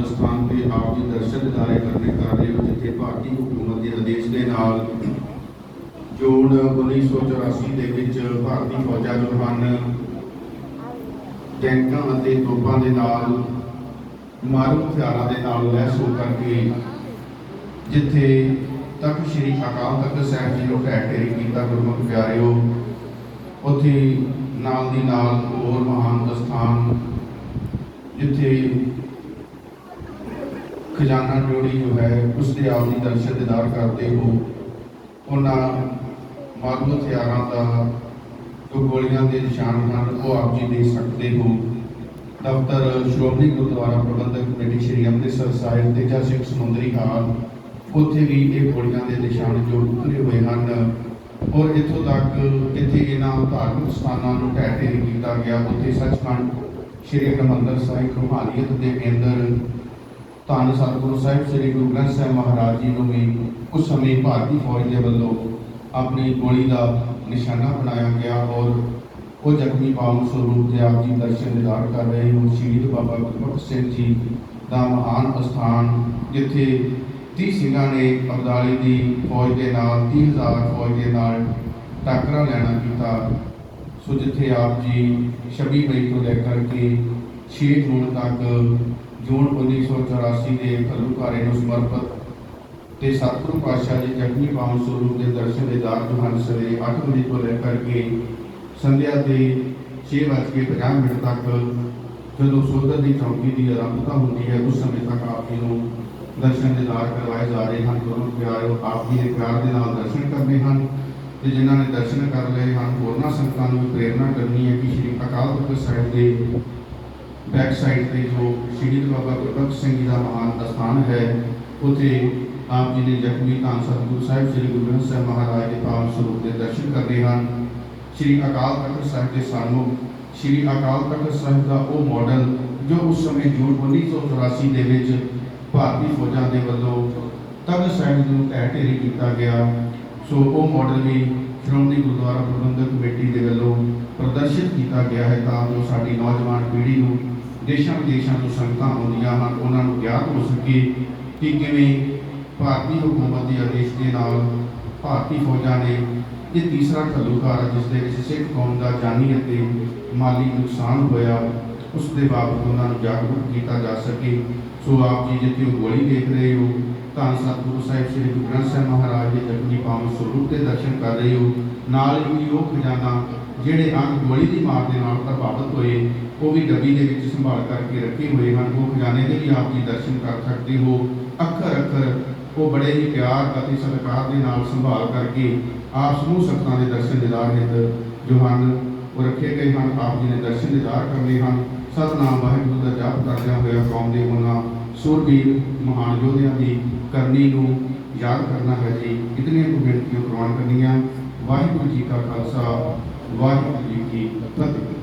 ਮਹਾਨ ਸਥਾਨ ਤੇ ਆਪ ਜੀ ਦਰਸ਼ਨ ਦਿਦਾਰੇ ਕਰਨੇ ਕਰ ਰਹੇ ਹੋ ਜਿੱਥੇ ਭਾਰਤੀ ਹਕੂਮਤ ਦੇ ਆਦੇਸ਼ ਦੇ ਨਾਲ ਜੂਨ 1984 ਦੇ ਵਿੱਚ ਭਾਰਤੀ ਫੌਜਾਂ ਜੋ ਹਨ ਟੈਂਕਾਂ ਅਤੇ ਤੋਪਾਂ ਦੇ ਨਾਲ ਮਾਰੂ ਹਥਿਆਰਾਂ ਦੇ ਨਾਲ ਲੈਸ ਹੋ ਕਰਕੇ ਜਿੱਥੇ ਤਖਤ ਸ੍ਰੀ ਅਕਾਲ ਤਖਤ ਸਾਹਿਬ ਜੀ ਨੂੰ ਢਹਿ ਢੇਰੀ ਕੀਤਾ ਗੁਰਮੁਖ ਪਿਆਰਿਓ, ਉੱਥੇ ਨਾਲ ਦੀ ਨਾਲ ਹੋਰ ਮਹਾਨ ਸਥਾਨ ਜਿੱਥੇ ਖਜ਼ਾਨਾ ਡਿਊਟੀ ਜੋ ਹੈ ਉਸ ਦੇ ਆਪ ਦੀ ਦਰਸ਼ਨ ਦਿਦਾਰ ਕਰਦੇ ਹੋ। ਉਹਨਾਂ ਮਾਰੂ ਹਥਿਆਰਾਂ ਦਾ ਜੋ ਗੋਲੀਆਂ ਦੇ ਨਿਸ਼ਾਨ ਹਨ, ਉਹ ਆਪ ਜੀ ਦੇ ਸਕਦੇ ਹੋ। ਦਫ਼ਤਰ ਸ਼੍ਰੋਮਣੀ ਗੁਰਦੁਆਰਾ ਪ੍ਰਬੰਧਕ ਕਮੇਟੀ ਸ਼੍ਰੀ ਅੰਮ੍ਰਿਤਸਰ ਸਾਹਿਬ ਤੇਜਾ ਸਿੰਘ ਸਮੁੰਦਰੀ ਹਾਲ, ਉੱਥੇ ਵੀ ਇਹ ਗੋਲੀਆਂ ਦੇ ਨਿਸ਼ਾਨ ਜੋ ਉਤਰੇ ਹੋਏ ਹਨ। ਔਰ ਇੱਥੋਂ ਤੱਕ ਜਿੱਥੇ ਇਹਨਾਂ ਧਾਰਮਿਕ ਸਥਾਨਾਂ ਨੂੰ ਢਹਿ ਢੇਰੀ ਕੀਤਾ ਗਿਆ। ਉੱਥੇ ਸੱਚਖੰਡ ਸ਼੍ਰੀ ਹਰਿਮੰਦਰ ਸਾਹਿਬ ਰੂਹਾਨੀਅਤ ਦੇ ਕੇਂਦਰ ਧੰਨ ਸਤਿਗੁਰੂ ਸਾਹਿਬ, ਸ੍ਰੀ ਗੁਰੂ ਗ੍ਰੰਥ ਸਾਹਿਬ ਮਹਾਰਾਜ ਜੀ ਨੂੰ ਵੀ ਉਸ ਸਮੇਂ ਭਾਰਤੀ ਫੌਜ ਦੇ ਵੱਲੋਂ ਆਪਣੀ ਗੋਲੀ ਦਾ ਨਿਸ਼ਾਨਾ ਬਣਾਇਆ ਗਿਆ ਔਰ ਉਹ ਜ਼ਖਮੀ ਪਾਵਨ ਸਰੂਪ ਦੇ ਆਪ ਜੀ ਦਰਸ਼ਨ ਦਿਦਾਰ ਕਰ ਰਹੇ ਹੋ ਸ਼ਹੀਦ ਬਾਬਾ ਗੁਰਮੁਖ ਸਿੰਘ ਜੀ ਦਾ ਮਹਾਨ ਅਸਥਾਨ, ਜਿੱਥੇ 30 ਸਿੰਘਾਂ ਨੇ ਅਬਦਾਲੀ ਦੀ ਫੌਜ ਦੇ ਨਾਲ 30000 ਫੌਜ ਦੇ ਨਾਲ ਟੱਕਰਾ ਲੈਣਾ ਕੀਤਾ। ਸੋ ਜਿੱਥੇ ਆਪ ਜੀ 26 ਮਈ ਤੋਂ ਲੈ ਕਰਕੇ 6 ਜੂਨ ਤੱਕ ਜੂਨ 1984 ਦੇ ਘੱਲੂਘਾਰੇ ਨੂੰ ਸਮਰਪਿਤ ਤੇ ਸਤਿਗੁਰੂ ਪਾਤਸ਼ਾਹ ਜੀ ਜਗਨੀ ਪਾਵਨ ਸਰੂਪ ਦੇ ਦਰਸ਼ਨ ਦੇ ਦਾਰ ਜੋ ਹਨ ਸਵੇਰੇ 8 ਵਜੇ ਤੋਂ ਲੈ ਕਰਕੇ ਸੰਧਿਆ ਦੇ 6:50 ਮਿੰਟ ਤੱਕ ਜਦੋਂ ਸੋਧਰ ਦੀ ਚੌਂਕੀ ਦੀ ਆਰੰਭਤਾ ਹੁੰਦੀ ਹੈ, ਉਸ ਸਮੇਂ ਤੱਕ ਆਪ ਜੀ ਨੂੰ ਦਰਸ਼ਨ ਦਿਦਾਰ ਕਰਵਾਏ ਜਾ ਰਹੇ ਹਨ। ਗੁਰੂ ਪਿਆਰਿਓ, ਆਪ ਜੀ ਦੇ ਪਿਆਰ ਦੇ ਨਾਲ ਦਰਸ਼ਨ ਕਰਨੇ ਹਨ ਤੇ ਜਿਨ੍ਹਾਂ ਨੇ ਦਰਸ਼ਨ ਕਰ ਲਏ ਹਨ, ਉਹਨਾਂ ਸੰਗਤਾਂ ਨੂੰ ਵੀ ਪ੍ਰੇਰਣਾ ਕਰਨੀ ਹੈ ਕਿ ਸ਼੍ਰੀ ਅਕਾਲ ਤਖਤ ਸਾਹਿਬ ਦੇ ਬੈਕ ਸਾਈਡ ਤੇ ਜੋ ਸ਼ਹੀਦ ਬਾਬਾ ਗੁਰਬਖਸ਼ ਸਿੰਘ ਜੀ ਦਾ ਮਹਾਨ ਅਸਥਾਨ ਹੈ, ਉਥੇ ਆਪ ਜੀ ਨੇ ਜ਼ਖਮੀ ਧੰਨ ਸਤਿਗੁਰੂ ਸਾਹਿਬ ਸ੍ਰੀ ਗੁਰੂ ਗ੍ਰੰਥ ਸਾਹਿਬ ਮਹਾਰਾਜ ਦੇ ਪਾਵਨ ਸਰੂਪ ਦੇ ਦਰਸ਼ਨ ਕਰਦੇ ਹਨ। ਸ਼੍ਰੀ ਅਕਾਲ ਤਖਤ ਸਾਹਿਬ ਦੇ ਸਾਨੂੰ ਸ਼੍ਰੀ ਅਕਾਲ ਤਖਤ ਸਾਹਿਬ ਦਾ ਉਹ ਮਾਡਲ ਜੋ ਉਸ ਸਮੇਂ ਜੂਨ 1984 ਦੇ ਵਿੱਚ ਭਾਰਤੀ ਫੌਜਾਂ ਦੇ ਵੱਲੋਂ ਤਖਤ ਸਾਹਿਬ ਨੂੰ ਢਹਿ ਢੇਰੀ ਕੀਤਾ ਗਿਆ। ਸੋ ਉਹ ਮਾਡਲ ਵੀ ਸ਼੍ਰੋਮਣੀ ਗੁਰਦੁਆਰਾ ਪ੍ਰਬੰਧਕ ਕਮੇਟੀ ਦੇ ਵੱਲੋਂ ਪ੍ਰਦਰਸ਼ਿਤ ਕੀਤਾ ਗਿਆ ਹੈ ਤਾਂ ਜੋ ਸਾਡੀ ਨੌਜਵਾਨ ਪੀੜ੍ਹੀ ਨੂੰ ਦੇਸ਼ਾਂ ਵਿਦੇਸ਼ਾਂ ਤੋਂ ਸੰਗਤਾਂ ਆਉਂਦੀਆਂ ਹਨ, ਉਹਨਾਂ ਨੂੰ ਗਿਆਨ ਹੋ ਸਕੇ ਕਿ ਕਿਵੇਂ ਭਾਰਤੀ ਹਕੂਮਤ ਦੇ ਆਦੇਸ਼ ਦੇ ਨਾਲ ਭਾਰਤੀ ਫੌਜਾਂ ਨੇ ਇਹ ਤੀਸਰਾ ਘੱਲੂਘਾਰਾ ਜਿਸ ਦੇ ਵਿੱਚ ਸਿੱਖ ਕੌਮ ਦਾ ਜਾਨੀ ਅਤੇ ਮਾਲੀ ਨੁਕਸਾਨ ਹੋਇਆ, ਉਸ ਦੇ ਬਾਬਤ ਉਹਨਾਂ ਨੂੰ ਜਾਗਰੂਕ ਕੀਤਾ ਜਾ ਸਕੇ। ਸੋ ਆਪ ਜੀ ਜਿੱਥੇ ਉਹ ਗੋਲੀ ਦੇਖ ਰਹੇ ਹੋ, ਤਾਂ ਸਤਿਗੁਰੂ ਸਾਹਿਬ ਸ੍ਰੀ ਗੁਰੂ ਗ੍ਰੰਥ ਸਾਹਿਬ ਮਹਾਰਾਜ ਦੇ ਜਪਜੀ ਪਾਵਨ ਸਰੂਪ ਦੇ ਦਰਸ਼ਨ ਕਰ ਰਹੇ ਹੋ। ਨਾਲ ਹੀ ਉਹ ਖਜ਼ਾਨਾ ਜਿਹੜੇ ਅੰਗ ਗੋਲੀ ਦੀ ਮਾਰ ਦੇ ਨਾਲ ਪ੍ਰਭਾਵਿਤ ਹੋਏ, ਉਹ ਵੀ ਡੱਬੀ ਦੇ ਵਿੱਚ ਸੰਭਾਲ ਕਰਕੇ ਰੱਖੇ ਹੋਏ ਹਨ। ਉਹ ਖਜ਼ਾਨੇ ਦੇ ਵੀ ਆਪ ਜੀ ਦਰਸ਼ਨ ਕਰ ਸਕਦੇ ਹੋ। ਅੱਖਰ ਅੱਖਰ, ਉਹ ਬੜੇ ਹੀ ਪਿਆਰ ਅਤੇ ਸਤਿਕਾਰ ਦੇ ਨਾਲ ਸੰਭਾਲ ਕਰਕੇ ਆਪ ਸਮੂਹ ਸੰਗਤਾਂ ਦੇ ਦਰਸ਼ਨ ਦਿਦਾਰ ਹਿੱਤ ਜੋ ਹਨ ਉਹ ਰੱਖੇ ਗਏ ਹਨ। ਆਪ ਜੀ ਨੇ ਦਰਸ਼ਨ ਦਿਦਾਰ ਕਰਨੇ ਹਨ। ਸਤਨਾਮ ਵਾਹਿਗੁਰੂ ਦਾ ਜਪ ਕਰਦਿਆਂ ਹੋਇਆ ਕੌਮ ਦੇ ਉਹਨਾਂ ਸੂਰਬੀਰ ਮਹਾਨ ਯੋਧਿਆਂ ਦੀ ਕਰਨੀ ਨੂੰ ਯਾਦ ਕਰਨਾ ਹੈ ਜੀ। ਇਤਨੀਆਂ ਕੁ ਬੇਨਤੀਆਂ ਪ੍ਰਵਾਨ ਕਰਨੀਆਂ। ਵਾਹਿਗੁਰੂ ਜੀ ਕਾ ਖਾਲਸਾ। ਵਾਹਿਗੁਰੂ ਜੀ ਕੀ ਫਤਿਹ